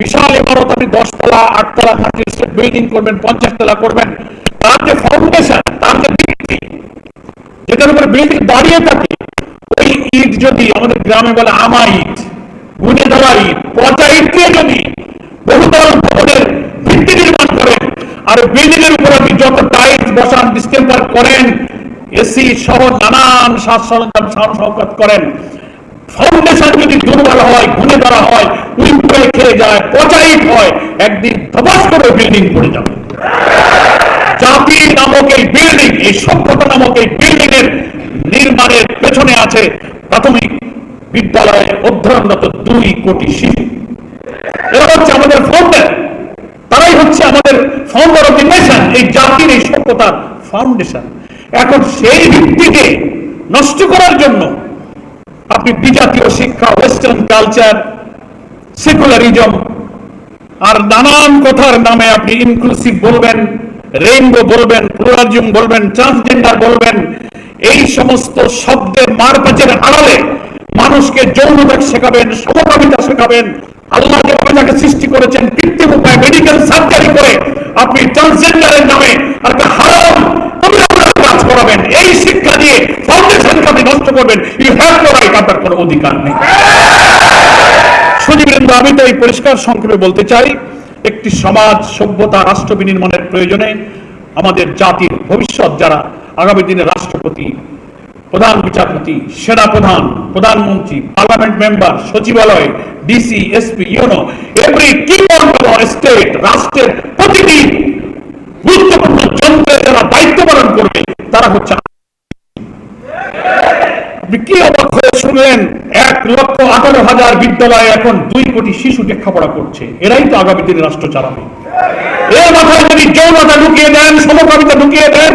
বিশাল ইমারত, আপনি দশতলা, আটতলা আট তলা মাটির বিল্ডিং করবেন পঞ্চাশ তলা করবেন। তার যে ফাউন্ডেশন তার যে ভিত্তি, যেটার উপরে বিল্ডিং দাঁড়িয়ে থাকে, ওই ইট যদি আমাদের গ্রামে বলে আমা ইট গুনে দেওয়া ইট, পচা ইট দিয়ে যদি বহুতল ভবনের ভিত্তি নির্মাণ করেন, আর বিল্ডিং এর উপর আপনি যত টাইলস বসান ডিস্টেম্পার করেন এসি সহ নানান সাজ সরঞ্জাম সাজ করেন ফাউন্ডেশন যদি দুর্বল হয় ঘুরে ধরা হয়, উইপে খেয়ে যায় পচাইট হয়, একদিন ধবাস করে বিল্ডিং পড়ে যাবে। জাতি নামক এই বিল্ডিং এই সভ্যতা নামক এই বিল্ডিং এর নির্মাণের পেছনে আছে প্রাথমিক বিদ্যালয়ে অধ্যয়নরত দুই কোটি শিশু। এরা হচ্ছে আমাদের ফাউন্ডার তারাই হচ্ছে আমাদের ফাউন্ডার অফ নেশন এই জাতির এই সভ্যতার ফাউন্ডেশন এখন সেই ভিত্তিকে নষ্ট করার জন্য আপনি বিজাতীয় শিক্ষা ওয়েস্টার্ন কালচার সেকুলারিজম আর নানান কথার নামে আপনি ইনক্লুসিভ বলবেন রেইনবো বলবেন প্লুরালিজম বলবেন ট্রান্সজেন্ডার বলবেন, এই সমস্ত শব্দের মারপ্যাচের আড়ালে মানুষকে যৌনতা শেখাবেন, সমকামিতা শেখাবেন। আল্লাহ যেভাবে তাকে সৃষ্টি করেছেন কৃত্রিম উপায় মেডিকেল সার্জারি করে আপনি ট্রান্সজেন্ডারের নামে একটা হারাম কাজ করাবেন। এই শিক্ষা দিয়ে ফাউন্ডেশনকে আপনি নষ্ট করবেন। ইউ হ্যাভ আপনার কোনো অধিকার নেই। সুদীবৃন্দ আমি তো এই পরিষ্কার সংক্ষেপে বলতে চাই, একটি সমাজ সভ্যতা রাষ্ট্র বিনির্মাণের প্রয়োজনে আমাদের জাতির ভবিষ্যৎ যারা আগামী দিনে রাষ্ট্রপতি, প্রধান বিচারপতি, সেনা প্রধান, প্রধানমন্ত্রী, পার্লামেন্ট মেম্বার, সচিবালয়, DC, SP, UNO every key state রাষ্ট্রের প্রতিটি গুরুত্বপূর্ণ যন্ত্রে যারা দায়িত্ব পালন করবে, তারা হচ্ছে আপনি। কি অবাক এক লক্ষ আঠারো হাজার বিদ্যালয়ে এখন দুই কোটি শিশু লেখাপড়া করছে। এরাই তো আগামী দিনে রাষ্ট্র চালাবে। এর মাথায় যদি যৌনতা ঢুকিয়ে দেন, সমকামিতা ঢুকিয়ে দেন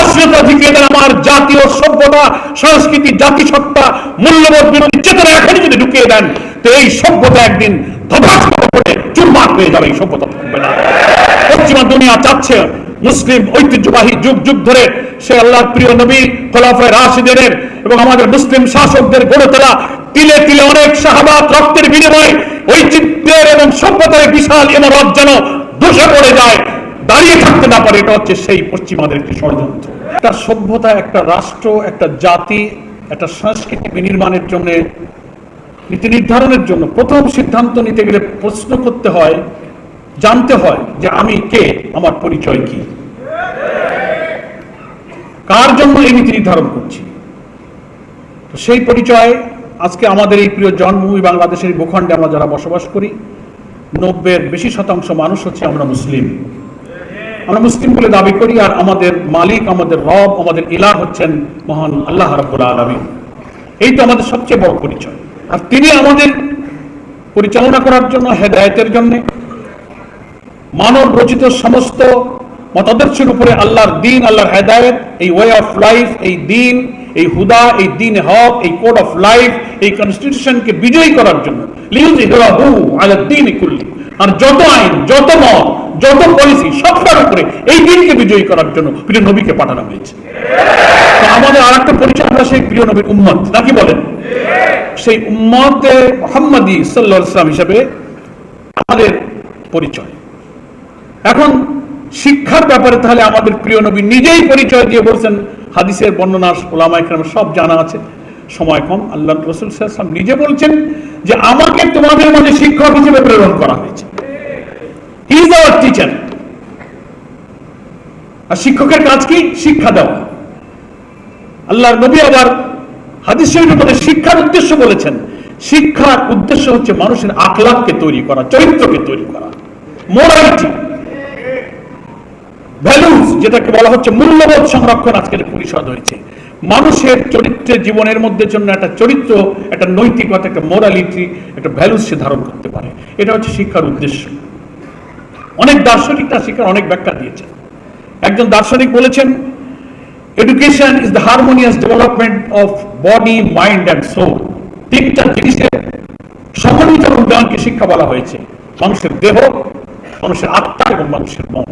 অশ্লীলতা ঢুকিয়ে দেন আমার জাতীয় সভ্যতা, সংস্কৃতি, জাতিসত্তা, মূল্যবোধ বিরোধী চেতনা যদি ঢুকিয়ে দেন, তো এই সভ্যতা একদিন ধবাস করে চুরমার হয়ে যাবে, এই সভ্যতা থাকবে না। পশ্চিমা দুনিয়া চাচ্ছে মুসলিম ঐতিহ্যবাহী যুগ যুগ ধরে সে আল্লাহর প্রিয় নবী খোলাফায় রাশিদের এবং আমাদের মুসলিম শাসকদের গড়ে তোলা তিলে তিলে অনেক শাহাবাত, রক্তের বিনিময়ে ঐচিত্রের এবং সভ্যতার বিশাল ইমারত যেন ধসে পড়ে যায়, দাঁড়িয়ে থাকতে না পারে, এটা হচ্ছে সেই পশ্চিমাদের একটি ষড়যন্ত্র। একটা সভ্যতা, একটা রাষ্ট্র, একটা জাতি, একটা সংস্কৃতি বিনির্মাণের জন্য, নীতি নির্ধারণের জন্য প্রথম সিদ্ধান্ত নিতে গেলে প্রশ্ন করতে হয় জানতে হয় যে আমি কে, আমার পরিচয় কি। কার জন্য এই নীতি নির্ধারণ করছি? তো সেই পরিচয় আজকে আমাদের এই প্রিয় জন্মভূমি বাংলাদেশের ভূখণ্ডে আমরা যারা বসবাস করি নব্বের বেশি শতাংশ মানুষ হচ্ছে আমরা মুসলিম। আমরা মুসলিম বলে দাবি করি আর আমাদের মালিক, আমাদের রব, আমাদের ইলাহ হচ্ছেন মহান আল্লাহ রাব্বুল আলামিন। এই তো আমাদের সবচেয়ে বড় পরিচয়। আর তিনি আমাদের পরিচালনা করার জন্য হেদায়েতের জন্য মানব রচিত সমস্ত মতাদর্শের উপরে আল্লাহর দিন, আল্লাহর হেদায়েত, এই ওয়ে অফ লাইফ এই দিন, এই হুদা, এই দিন হক, এই কোড অফ লাইফ এই কনস্টিটিউশনকে বিজয়ী করার জন্য। আর যত আইন, যত মত, যত পলিসি সবটার উপরে এই দিনকে বিজয়ী করার জন্য প্রিয় নবীকে পাঠানো হয়েছে। আমাদের আর একটা পরিচয় আমরা সেই প্রিয় নবীর উম্মত, নাকি বলেন? সেই উম্মতে মোহাম্মদী সাল্লাহ ইসলাম হিসাবে আমাদের পরিচয়। এখন শিক্ষার ব্যাপারে তাহলে আমাদের প্রিয় নবী নিজেই পরিচয় দিয়ে বলছেন, হাদিসের বর্ণনা ওলামা ইকরামের সব জানা আছে। সময় কম, আল্লাহ রসুল সাল্লাম নিজে বলছেন যে আমাকে তোমাদের মাঝে শিক্ষক হিসেবে প্রেরণ করা হয়েছে। ইজ আওয়ার টিচার আর শিক্ষকের কাজ কি? শিক্ষা দেওয়া। আল্লাহর নবী আবার হাদিস শরীফের মধ্যে শিক্ষার উদ্দেশ্য বলেছেন। শিক্ষার উদ্দেশ্য হচ্ছে মানুষের আকলাককে তৈরি করা, চরিত্রকে তৈরি করা। মোরালিটি ভ্যালুস যেটাকে বলা হচ্ছে মূল্যবোধ সংরক্ষণ আজকের পরিষদ হয়েছে। মানুষের চরিত্রের জীবনের মধ্যে জন্য একটা চরিত্র, একটা নৈতিকতা একটা মোরালিটি একটা ভ্যালুস সে ধারণ করতে পারে। এটা হচ্ছে শিক্ষার উদ্দেশ্য। অনেক দার্শনিকরা শিক্ষার অনেক ব্যাখ্যা দিয়েছেন। একজন দার্শনিক বলেছেন education is the harmonious development of body mind and soul তিনটা জিনিসের সমন্বিত উন্নয়নকে শিক্ষা বলা হয়েছে। মানুষের দেহ, মানুষের আত্মা এবং মানুষের মন।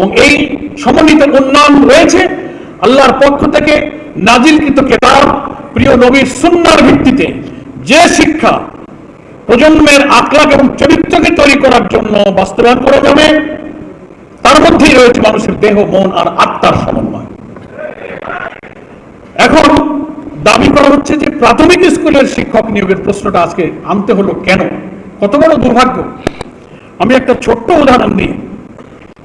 এবং এই সমন্বিত উন্নয়ন রয়েছে আল্লাহর পক্ষ থেকে নাজিলকৃত কেতাব প্রিয় নবীর সুন্নার ভিত্তিতে। যে শিক্ষা প্রজন্মের আকলাক এবং চরিত্রকে তৈরি করার জন্য বাস্তবায়ন করা যাবে, তার মধ্যেই রয়েছে মানুষের দেহ, মন আর আত্মার সমন্বয়। এখন দাবি করা হচ্ছে যে প্রাথমিক স্কুলের শিক্ষক নিয়োগের প্রশ্নটা আজকে আনতে হলো কেন? কত বড় দুর্ভাগ্য। আমি একটা ছোট্ট উদাহরণ দিই